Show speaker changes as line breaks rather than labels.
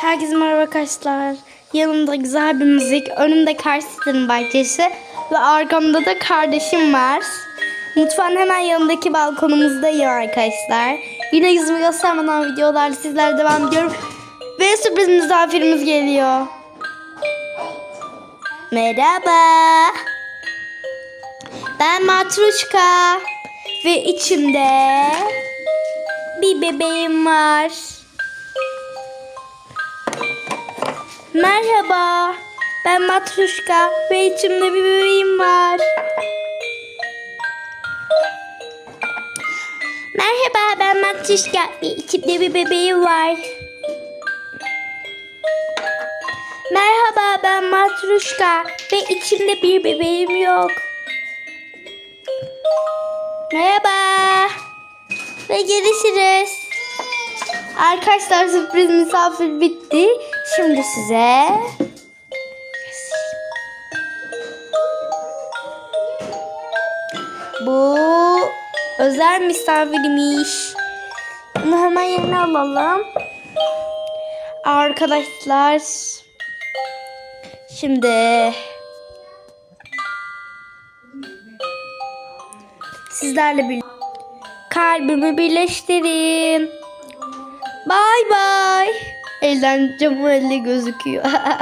Herkese merhaba arkadaşlar. Yanımda güzel bir müzik, önümde karşısının bahçesi ve arkamda da kardeşim var. Mutfağın hemen yanındaki balkonumuzdayım arkadaşlar. Yine yüzümü göstermeden videolarla sizlerle devam ediyorum. Ve sürpriz misafirimiz geliyor. Merhaba. Ben Matruşka. Ve içimde bir bebeğim var. Merhaba. Ben Matruşka ve içimde bir bebeğim var. Merhaba ben Matruşka ve içimde bir bebeğim var. Merhaba ben Matruşka ve içimde bir bebeğim yok. Merhaba. Ve görüşürüz. Arkadaşlar sürpriz misafir bitti. Şimdi size bu özel misafirmiş. Bunu hemen yerine alalım. Arkadaşlar şimdi sizlerle bir kalbimi birleştirin. Elden camı elle gözüküyor.